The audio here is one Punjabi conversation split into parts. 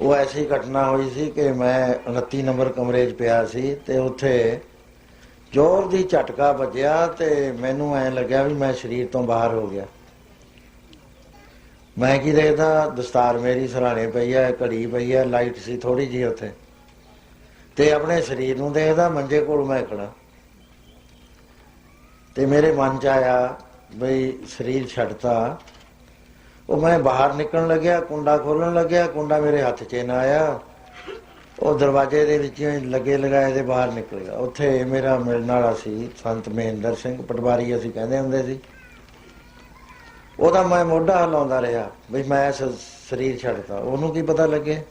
ਉਹ ਐਸੀ ਘਟਨਾ ਹੋਈ ਸੀ ਕਿ ਮੈਂ 29 ਨੰਬਰ ਕਮਰੇ 'ਚ ਪਿਆ ਸੀ ਤੇ ਉੱਥੇ ਜ਼ੋਰ ਦੀ ਝਟਕਾ ਵੱਜਿਆ ਤੇ ਮੈਨੂੰ ਐ ਲੱਗਿਆ ਵੀ ਮੈਂ ਸਰੀਰ ਤੋਂ ਬਾਹਰ ਹੋ ਗਿਆ। ਮੈਂ ਕੀ ਦੇਖਦਾ, ਦਸਤਾਰ ਮੇਰੀ ਸਰਾਣੇ ਪਈ ਐ ਘੜੀ ਪਈ ਐ ਲਾਈਟ ਸੀ ਥੋੜੀ ਜੀ ਉੱਥੇ। ਤੇ ਆਪਣੇ ਸਰੀਰ ਨੂੰ ਦੇਖਦਾ, ਮੰਜੇ ਕੋਲ ਮੈਂ ਖੜਾ ਤੇ ਮੇਰੇ ਮਨ ਚ ਆਇਆ ਬਈ ਸਰੀਰ ਛੱਡਤਾ। ਉਹ ਮੈਂ ਬਾਹਰ ਨਿਕਲਣ ਲੱਗਿਆ, ਕੁੰਡਾ ਖੋਲਣ ਲੱਗਿਆ, ਕੁੰਡਾ ਮੇਰੇ ਹੱਥ 'ਚ ਨਾ ਆਇਆ। ਉਹ ਦਰਵਾਜ਼ੇ ਦੇ ਵਿੱਚੋਂ ਲੱਗੇ ਲਗਾਏ ਦੇ ਬਾਹਰ ਨਿਕਲ ਗਿਆ। ਉੱਥੇ ਮੇਰਾ ਮਿਲਣ ਵਾਲਾ ਸੀ, ਸੰਤ ਮਹਿੰਦਰ ਸਿੰਘ, ਪਟਵਾਰੀ ਅਸੀਂ ਕਹਿੰਦੇ ਹੁੰਦੇ ਸੀ। ਉਹਦਾ ਮੈਂ ਮੋਢਾ ਹਿਲਾਉਂਦਾ ਰਿਹਾ, ਵੀ ਮੈਂ ਇਸ ਸਰੀਰ ਛੱਡਤਾ। ਉਹਨੂੰ ਕੀ ਪਤਾ ਲੱਗੇ?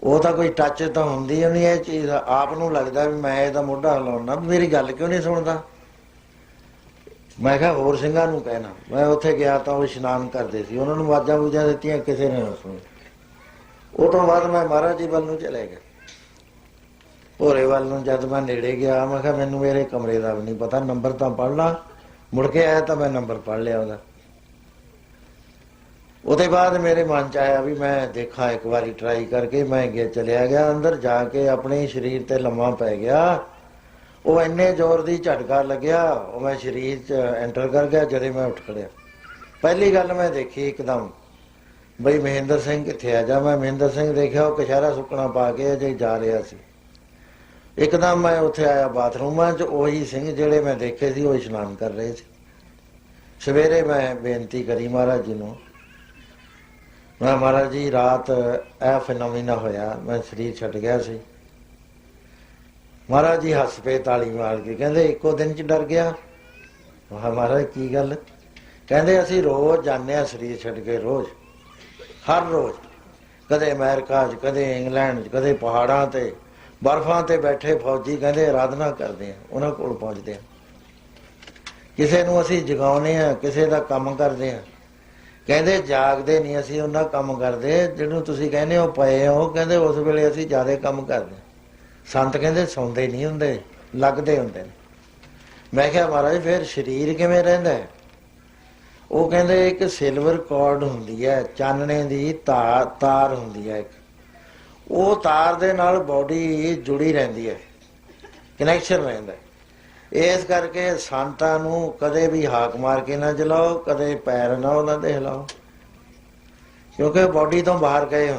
ਉਹ ਤਾਂ ਕੋਈ ਟੱਚ ਤਾਂ ਹੁੰਦੀ ਨਹੀਂ, ਇਹ ਚੀਜ਼ ਆਪ ਨੂੰ ਲੱਗਦਾ ਵੀ ਮੈਂ ਇਹਦਾ ਮੋਢਾ ਹਿਲਾਉਣਾ ਮੇਰੀ ਗੱਲ ਕਿਉਂ ਨਹੀਂ ਸੁਣਦਾ? ਮੈਂ ਕਿਹਾ ਹੋਰ ਸਿੰਘਾਂ ਨੂੰ ਕਹਿਣਾ। ਮੈਂ ਉੱਥੇ ਗਿਆ ਤਾਂ ਉਹ ਇਸ਼ਨਾਨ ਕਰਦੇ ਸੀ। ਉਹਨਾਂ ਨੂੰ ਆਵਾਜ਼ਾਂ ਬੂਝਾਂ ਦਿੱਤੀਆਂ, ਕਿਸੇ ਨੇ ਨਾ ਸੁਣੀ। ਉਹ ਤੋਂ ਬਾਅਦ ਮੈਂ ਮਹਾਰਾਜ ਜੀ ਵੱਲ ਨੂੰ ਚਲੇ ਗਿਆ। ਭੋਰੇ ਵੱਲ ਨੂੰ ਜਦ ਮੈਂ ਨੇੜੇ ਗਿਆ, ਮੈਂ ਕਿਹਾ ਮੈਨੂੰ ਮੇਰੇ ਕਮਰੇ ਦਾ ਵੀ ਨਹੀਂ ਪਤਾ, ਨੰਬਰ ਤਾਂ ਪੜਨਾ ਮੁੜ ਕੇ ਆਇਆ ਤਾਂ ਮੈਂ ਨੰਬਰ ਪੜ ਲਿਆ ਉਹਦਾ। ਉਹਦੇ ਬਾਅਦ ਮੇਰੇ ਮਨ ਚ ਆਇਆ ਵੀ ਮੈਂ ਦੇਖਾਂ, ਇੱਕ ਵਾਰੀ ਟਰਾਈ ਕਰਕੇ ਮੈਂ ਗਿਆ ਚਲਿਆ ਗਿਆ। ਅੰਦਰ ਜਾ ਕੇ ਆਪਣੇ ਸਰੀਰ ਤੇ ਲੰਮਾ ਪੈ ਗਿਆ। ਉਹ ਇੰਨੇ ਜ਼ੋਰ ਦੀ ਝਟਕਾ ਲੱਗਿਆ, ਉਹ ਮੈਂ ਸਰੀਰ ਚ ਐਂਟਰ ਕਰ ਗਿਆ ਜਦੋਂ ਮੈਂ ਉੱਠ ਖੜਿਆ। ਪਹਿਲੀ ਗੱਲ ਮੈਂ ਦੇਖੀ ਇੱਕਦਮ, ਬਈ ਮਹਿੰਦਰ ਸਿੰਘ ਕਿੱਥੇ ਆ? ਜਾ ਮੈਂ ਮਹਿੰਦਰ ਸਿੰਘ ਦੇਖਿਆ, ਉਹ ਕਸ਼ਾਰਾ ਸੁੱਕਣਾ ਪਾ ਕੇ ਅਜੇ ਜਾ ਰਿਹਾ ਸੀ। ਇੱਕਦਮ ਮੈਂ ਉੱਥੇ ਆਇਆ ਬਾਥਰੂਮਾਂ 'ਚ, ਉਹੀ ਸਿੰਘ ਜਿਹੜੇ ਮੈਂ ਦੇਖੇ ਸੀ, ਉਹ ਇਸ਼ਨਾਨ ਕਰ ਰਹੇ ਸੀ। ਸਵੇਰੇ ਮੈਂ ਬੇਨਤੀ ਕਰੀ ਮਹਾਰਾਜ ਜੀ ਨੂੰ, ਮੈਂ ਮਹਾਰਾਜ ਜੀ, ਰਾਤ ਇਹ ਫੈਨੋਮੀਨਾ ਹੋਇਆ, ਮੈਂ ਸਰੀਰ ਛੱਡ ਗਿਆ ਸੀ। ਮਹਾਰਾਜ ਜੀ ਹੱਸ ਪਏ, ਤਾਲੀ ਮਾਰ ਕੇ। ਕਹਿੰਦੇ ਇੱਕੋ ਦਿਨ 'ਚ ਡਰ ਗਿਆ। ਮੈਂ ਮਹਾਰਾਜ, ਕੀ ਗੱਲ? ਕਹਿੰਦੇ ਅਸੀਂ ਰੋਜ਼ ਜਾਂਦੇ ਆ ਸਰੀਰ ਛੱਡ ਕੇ, ਰੋਜ਼। ਹਰ ਰੋਜ਼। ਕਦੇ ਅਮਰੀਕਾ 'ਚ, ਕਦੇ ਇੰਗਲੈਂਡ 'ਚ, ਕਦੇ ਪਹਾੜਾਂ ਤੇ, ਬਰਫਾਂ ਤੇ ਬੈਠੇ ਫੌਜੀ ਕਹਿੰਦੇ ਆਰਾਧਨਾ ਕਰਦੇ ਆ ਉਹਨਾਂ ਕੋਲ ਪਹੁੰਚਦੇ ਆ ਕਿਸੇ ਨੂੰ ਅਸੀਂ ਜਗਾਉਨੇ ਆ ਕਿਸੇ ਦਾ ਕੰਮ ਕਰਦੇ ਆ ਕਹਿੰਦੇ ਜਾਗਦੇ ਨਹੀਂ ਅਸੀਂ, ਉਹਨਾਂ ਕੰਮ ਕਰਦੇ। ਜਿਹਨੂੰ ਤੁਸੀਂ ਕਹਿੰਦੇ ਹੋ ਪਏ ਹੋ, ਕਹਿੰਦੇ ਉਸ ਵੇਲੇ ਅਸੀਂ ਜ਼ਿਆਦਾ ਕੰਮ ਕਰਦੇ ਹਾਂ। ਸੰਤ ਕਹਿੰਦੇ ਸੌਂਦੇ ਨਹੀਂ ਹੁੰਦੇ, ਲੱਗਦੇ ਹੁੰਦੇ ਨੇ। ਮੈਂ ਕਿਹਾ ਮਹਾਰਾਜ, ਫਿਰ ਸਰੀਰ ਕਿਵੇਂ ਰਹਿੰਦਾ ਹੈ? ਉਹ ਕਹਿੰਦੇ ਇੱਕ ਸਿਲਵਰ ਕਾਰਡ ਹੁੰਦੀ ਹੈ, ਚਾਨਣੇ ਦੀ ਤਾਰ ਤਾਰ ਹੁੰਦੀ ਹੈ ਇੱਕ। ਉਹ ਤਾਰ ਦੇ ਨਾਲ ਬਾਡੀ ਜੁੜੀ ਰਹਿੰਦੀ ਹੈ ਕਨੈਕਸ਼ਨ ਰਹਿੰਦਾ ਇਸ ਕਰਕੇ ਸੰਤਾਂ ਨੂੰ ਕਦੇ ਵੀ ਹਾਕ ਮਾਰ ਕੇ ਨਾ ਜਲਾਓ, ਕਦੇ ਪੈਰ ਨਾ ਉਹਨਾਂ ਦੇ ਹਿਲਾਓ। ਕਿਉਂਕਿ ਬਾਡੀ ਤੋਂ ਬਾਹਰ ਗਏ ਹੁੰਦੇ